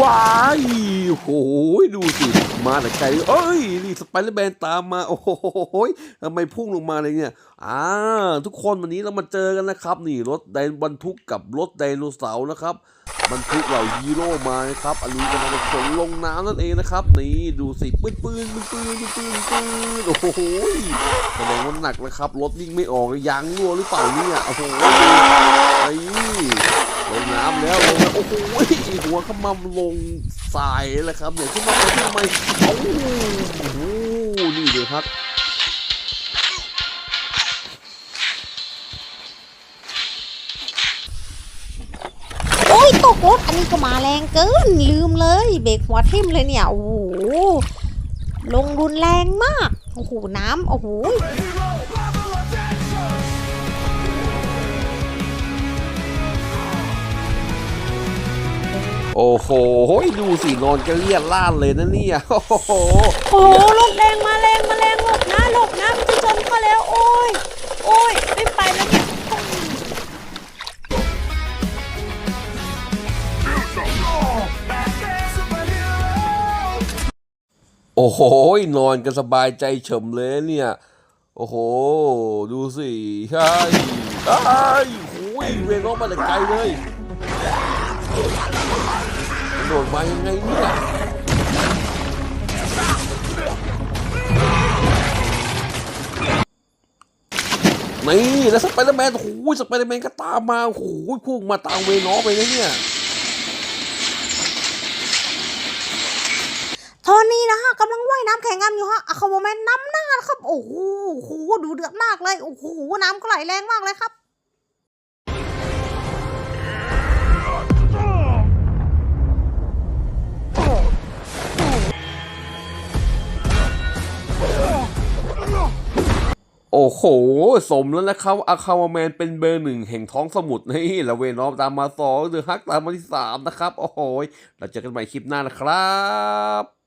ว้ายโอ้ยดูสิ มาแต่ไกลเอ้ย นี่สไปเดอร์แมนตามมา โอ้โหทำไมพุ่งลงมาเลยเนี่ย อ่า ทุกคนวันนี้เรามาเจอกันนะครับ นี่รถไดบรรทุกกับรถไดโนเสาร์นะครับบรรทุกเหล่าฮีโร่มานะครับอันนี้กำลังจะขนลงน้ำนั่นเองนะครับ นี่ดูสิปืนปืนปืนปืนปืนปืนโอ้โหแสดงว่าหนักนะครับ รถวิ่งไม่ออกยางรั่วหรือเปล่าเนี่ย โอ้โหไอ้ น้ำแล้วลงแล้วโอ้โหหัวขมำลงทรายแล้วครับเนี่ยขึ้นมาทำไมาโอ้โหนี่เลยครับโอ้ยตกรถอันนี้ก็มาแรงเกินลืมเลยเบรกหัวทิ่มเลยเนี่ยโอ้โหลงรุนแรงมากโอ้โหน้ำโอ้โห โอ้โหดูสินอนกันเลียดล่านเลยนะเนี่ยโอ้โหโอ้โหรถแรงมาแรงมาแรงหลบนะหลบนะมันจะชนเขาแล้วโอ้ยโอ้ยไม่ไปแล้วเนี่ยโอ้โหนอนกันสบายใจเฉมเลยเนี่ย โอ้โห ดูสิใช่ไอ้ยโอ้ยเวงออกมาแต่ไกลเลย โดดมายังไงเนี่ยนี่แล้วสไปเดอร์แมนโอ้โหสไปเดอร์แมนก็ตามมาโอ้โหพุ่งมาตามเวนอไปนะเนี่ยตอนนี้นะฮะกำลังว่ายน้ำแข่งกันอยู่ฮะอะคาบแมนน้ำหน้านะครับโอ้โหโอ้โหดูเดือดมากเลย โอ้โห น้ำก็ไหลแรงมากเลยครับ โอ้โห สมแล้วนะครับอาคาวแมนเป็นเบอร์หนึ่งแห่งท้องสมุทรนี่ละเวนอมตามมาสองเดอฮักตามมาที่สามนะครับ โอ้โห เราเจอกันใหม่คลิปหน้านะครับ